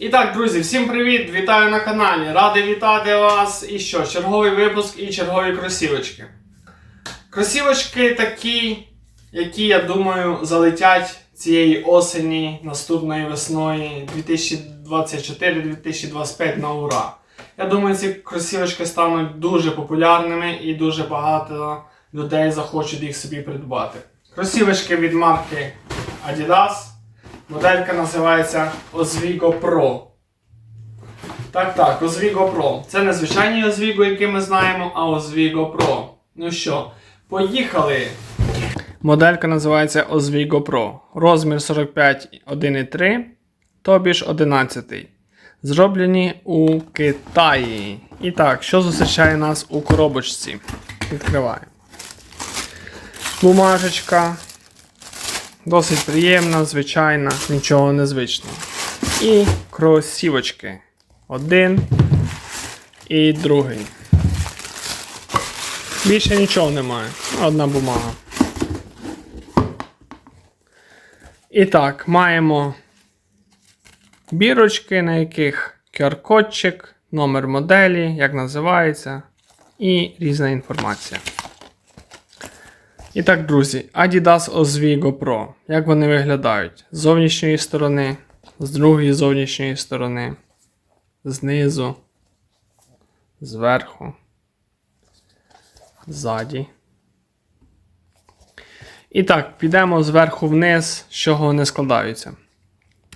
І так, друзі, всім привіт! Вітаю на каналі. Радий вітати вас. І що? Черговий випуск і чергові кросівочки. Кросівочки такі, які, я думаю, залетять цієї осені, наступної весною 2024-2025 на ура. Я думаю, ці кросівочки стануть дуже популярними і дуже багато людей захочуть їх собі придбати. Кросівочки від марки Adidas. Моделька називається Oswego Pro. Так, так, Oswego Pro. Це не звичайний Oswego, який ми знаємо, а Oswego Pro. Ну що, поїхали! Моделька називається Oswego Pro. Розмір 45 1,3, тобі ж 11. Зроблені у Китаї. І так, що зустрічає нас у коробочці? Відкриваємо. Бумажечка. Досить приємна, звичайна, нічого незвичного. І кросівочки. Один і другий. Більше нічого немає. Одна бумага. І так, маємо бірочки, на яких QR-кодчик, номер моделі, як називається, і різна інформація. І так, друзі, Adidas Oswego Pro. Як вони виглядають? З зовнішньої сторони, з другої зовнішньої сторони, знизу, зверху, ззаді. І так, підемо зверху вниз, з чого вони складаються.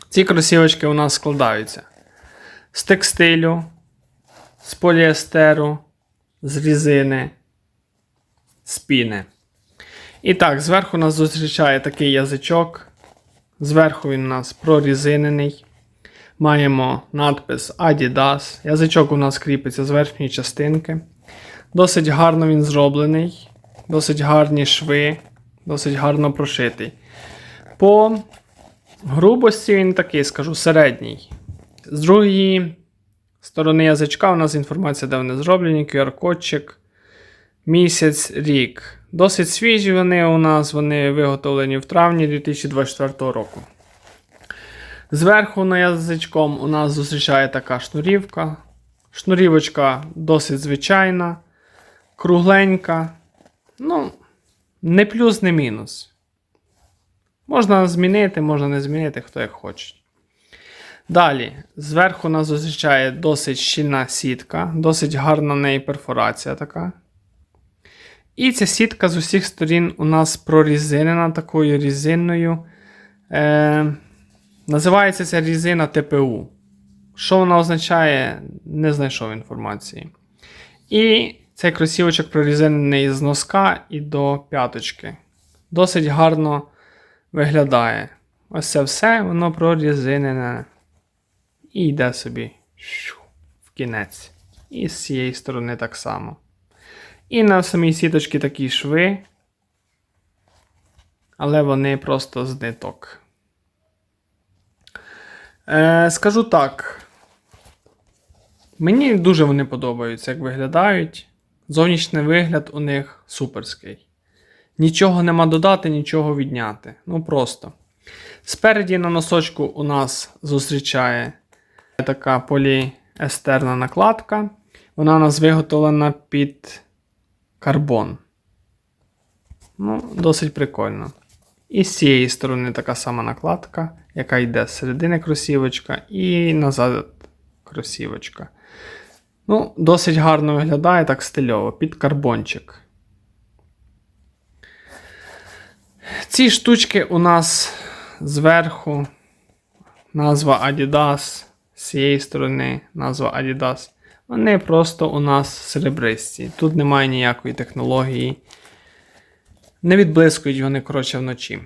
Ці кросівочки у нас складаються з текстилю, з поліестеру, з різини, з піни. І так, зверху нас зустрічає такий язичок. Зверху він у нас прорізинений. Маємо надпис Adidas. Язичок у нас кріпиться з верхньої частинки. Досить гарно він зроблений. Досить гарні шви, досить гарно прошитий. По грубості він такий, скажу, середній. З другої сторони язичка у нас інформація, де вони зроблені, QR-кодчик, місяць, рік. Досить свіжі вони у нас, вони виготовлені в травні 2024 року. Зверху на язичком у нас зустрічає така шнурівка. Шнурівочка досить звичайна, кругленька. Ну, не плюс, не мінус. Можна змінити, можна не змінити, хто як хоче. Далі, зверху нас зустрічає досить щільна сітка, досить гарна в неї перфорація така. І ця сітка з усіх сторін у нас прорізинена такою різиною. Е, Називається ця різина ТПУ. Що вона означає, не знайшов інформації. І цей кросівочок прорізинений з носка і до п'яточки. Досить гарно виглядає. Ось це все, воно прорізинене. І йде собі в кінець. І з цієї сторони так само. І на самій сіточці такі шви, але вони просто з ниток. Е, скажу так. Мені дуже вони подобаються, як виглядають. Зовнішній вигляд у них суперський. Нічого нема додати, нічого відняти. Ну просто. Спереді на носочку у нас зустрічає така поліестерна накладка. Вона у нас виготовлена під карбон. Ну, досить прикольно. І з цієї сторони така сама накладка, яка йде з середини кросівочка, і назад кросівочка. Ну, досить гарно виглядає так стильово, під карбончик. Ці штучки у нас зверху назва Adidas, з цієї сторони назва Adidas. Вони просто у нас серебристі. Тут немає ніякої технології. Не відблискують вони, коротше, вночі.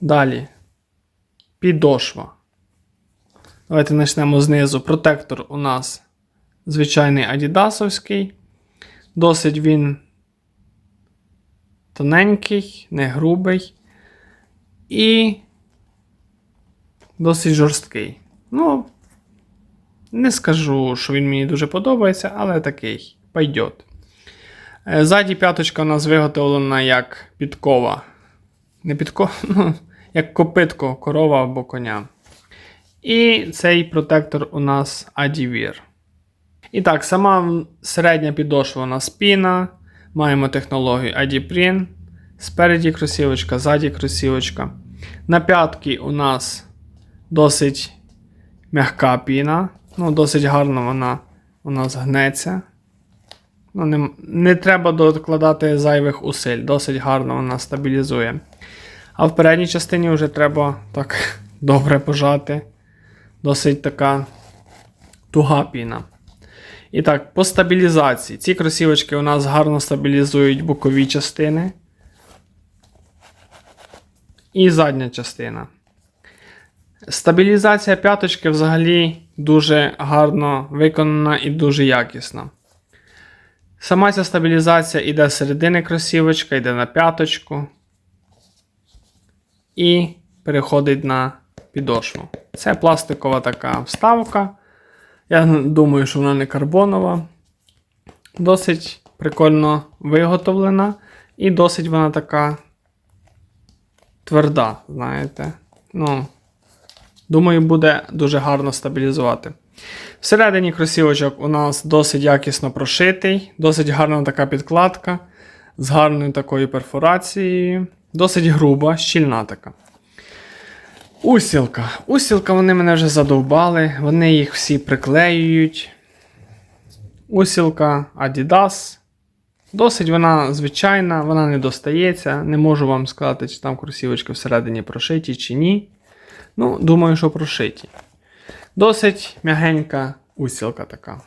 Далі. Підошва. Давайте почнемо знизу. Протектор у нас звичайний адідасовський. Досить він тоненький, не грубий. І досить жорсткий. Ну, не скажу, що він мені дуже подобається, але такий пойдет. Е, Ззаді п'яточка у нас виготовлена як підкова. Не підкова, ну, як копитко корова або коня. І цей протектор у нас Adivir. І так, сама середня підошва у нас піна. Маємо технологію Adiprin. Спереді кросівочка, ззаді кросівочка. На п'ятки у нас досить м'яка піна. Ну, досить гарно вона у нас гнеться. Ну, не, не треба докладати зайвих усиль, досить гарно вона стабілізує. А в передній частині вже треба так добре пожати. Досить така туга піна. І так, по стабілізації. Ці кросівочки у нас гарно стабілізують бокові частини. І задня частина. Стабілізація п'яточки взагалі дуже гарно виконана і дуже якісна. Сама ця стабілізація йде з середини кросівочка, йде на п'яточку і переходить на підошву. Це пластикова така вставка. Я думаю, що вона не карбонова. Досить прикольно виготовлена і досить вона така тверда, знаєте. Ну, думаю, буде дуже гарно стабілізувати. Всередині кросівочок у нас досить якісно прошитий, досить гарна така підкладка з гарною такою перфорацією, досить груба, щільна така. Усілка. Усілка вони мене вже задовбали, вони їх всі приклеюють. Усілка Adidas. Досить вона звичайна, вона не достається. Не можу вам сказати, чи там кросівочки всередині прошиті, чи ні. Ну, думаю, що прошиті. Досить м'ягенька усілка така.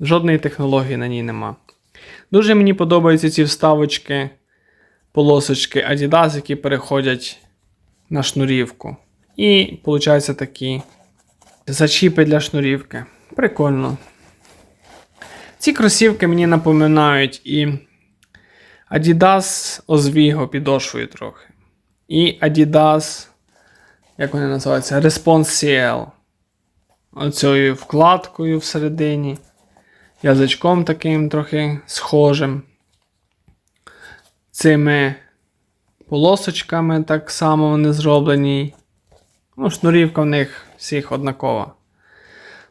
Жодної технології на ній нема. Дуже мені подобаються ці вставочки, полосочки Adidas, які переходять на шнурівку. І, виходить, такі зачіпи для шнурівки. Прикольно. Ці кросівки мені напоминають і Adidas Oswego підошвою трохи. І Adidas, як вони називаються, Response CL. Оцією вкладкою всередині. Язичком таким трохи схожим. Цими полосочками так само вони зроблені. Ну, шнурівка в них всіх однакова.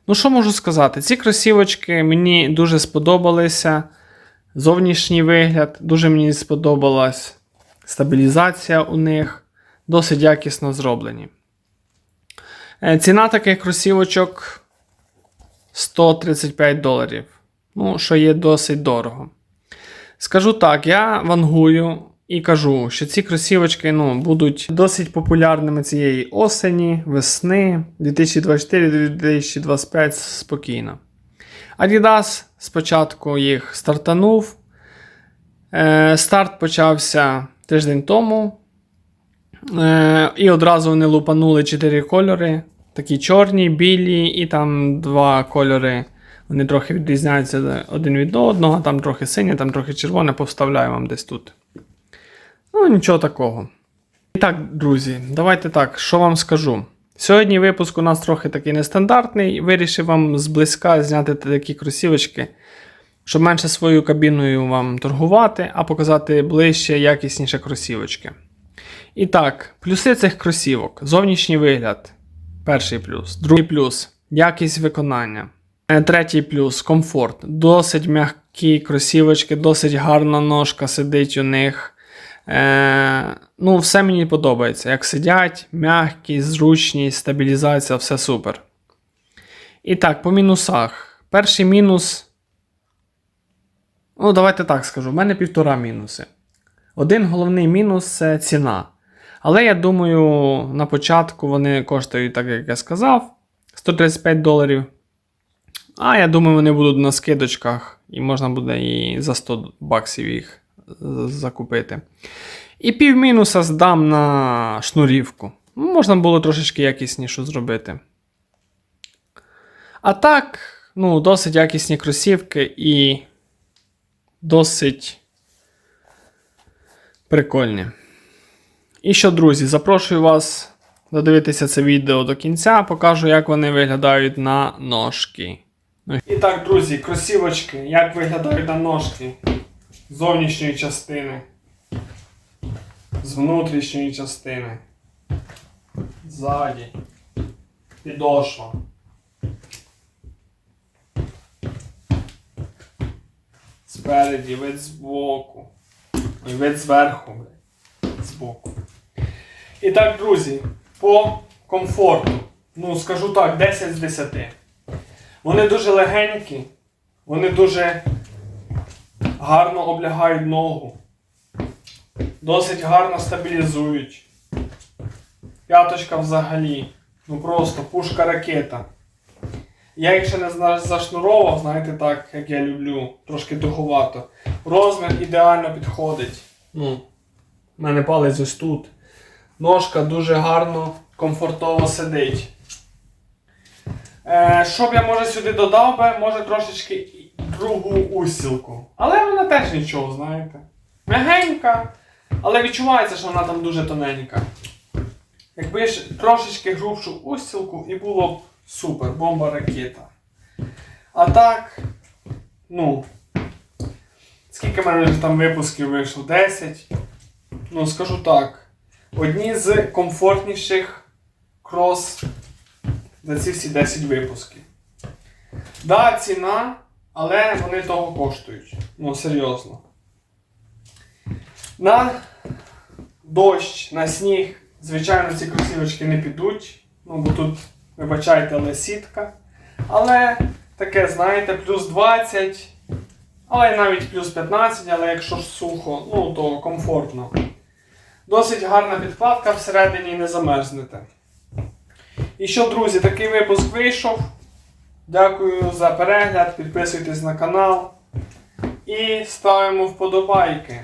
Ну, що можу сказати? Ці кросівочки мені дуже сподобалися. Зовнішній вигляд, дуже мені сподобалась стабілізація у них. Досить якісно зроблені. Е, Ціна таких кросівочок 135 доларів. Ну, що є досить дорого. Скажу так, я вангую і кажу, що ці кросівочки ну, будуть досить популярними цієї осені, весни 2024-2025 спокійно. Adidas спочатку їх стартанув. Е, Старт почався тиждень тому. Е, І одразу вони лупанули 4 кольори. Такі чорні, білі, і там два кольори. Вони трохи відрізняються один від одного, там трохи синє, там трохи червоне, повставляю вам десь тут. Ну, нічого такого. І так, друзі, давайте так, що вам скажу. Сьогодні випуск у нас трохи такий нестандартний. Вирішив вам зблизька зняти такі кросівочки, щоб менше своєю кабіною вам торгувати, а показати ближче, якісніше кросівочки. І так, плюси цих кросівок. Зовнішній вигляд. Перший плюс. Другий плюс якість виконання. Е, Третій плюс комфорт. Досить м'які кросівочки, досить гарна ножка сидить у них. Е, ну, все мені подобається. Як сидять, м'якість, зручність, стабілізація, все супер. І так, по мінусах. Перший мінус. Ну, давайте так скажу. У мене півтора мінуси. Один головний мінус це ціна. Але я думаю, на початку вони коштують, так як я сказав, 135 доларів. А я думаю, вони будуть на скидочках, і можна буде і за 100 баксів їх закупити. І пів мінуса здам на шнурівку. Ну, Можна було трошечки якісніше зробити. А так, ну, досить якісні кросівки і досить прикольні. І що, друзі, запрошую вас додивитися це відео до кінця, покажу, як вони виглядають на ножки. Ну, І так, друзі, кросівочки, як виглядають на ножки з зовнішньої частини, з внутрішньої частини, ззаді. підошва. Спереді, вид збоку. Вид зверху. Збоку. І так, друзі, по комфорту. Ну, скажу так, 10 з 10. Вони дуже легенькі, вони дуже гарно облягають ногу. Досить гарно стабілізують. П'яточка взагалі. Ну просто пушка ракета. Я їх ще не зашнуровував, знаєте, так, як я люблю, трошки туговато. Розмір ідеально підходить. Ну, в мене палець ось тут. Ножка дуже гарно, комфортово сидить. Е, що б я може сюди додав би, може трошечки другу устілку. Але вона теж нічого, знаєте. Мягенька, але відчувається, що вона там дуже тоненька. Якби ж трошечки грубшу устілку і було б супер, бомба ракета. А так, ну. Скільки в мене там випусків вийшло? 10. Ну, скажу так. Одні з комфортніших крос за ці всі 10 випусків. Да, ціна, але вони того коштують. Ну, серйозно. На дощ, на сніг, звичайно, ці кросівочки не підуть. Ну, бо тут, вибачайте, але сітка. Але таке, знаєте, плюс 20, але навіть плюс 15, але якщо ж сухо, ну то комфортно. Досить гарна підкладка всередині не замерзнете. І що, друзі, такий випуск вийшов. Дякую за перегляд. Підписуйтесь на канал. І ставимо вподобайки.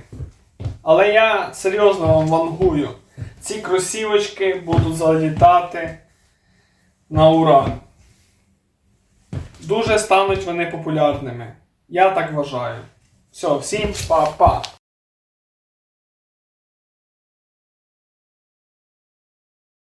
Але я серйозно вам вангую. Ці кросівочки будуть залітати на ура. Дуже стануть вони популярними. Я так вважаю. Все, всім па-па!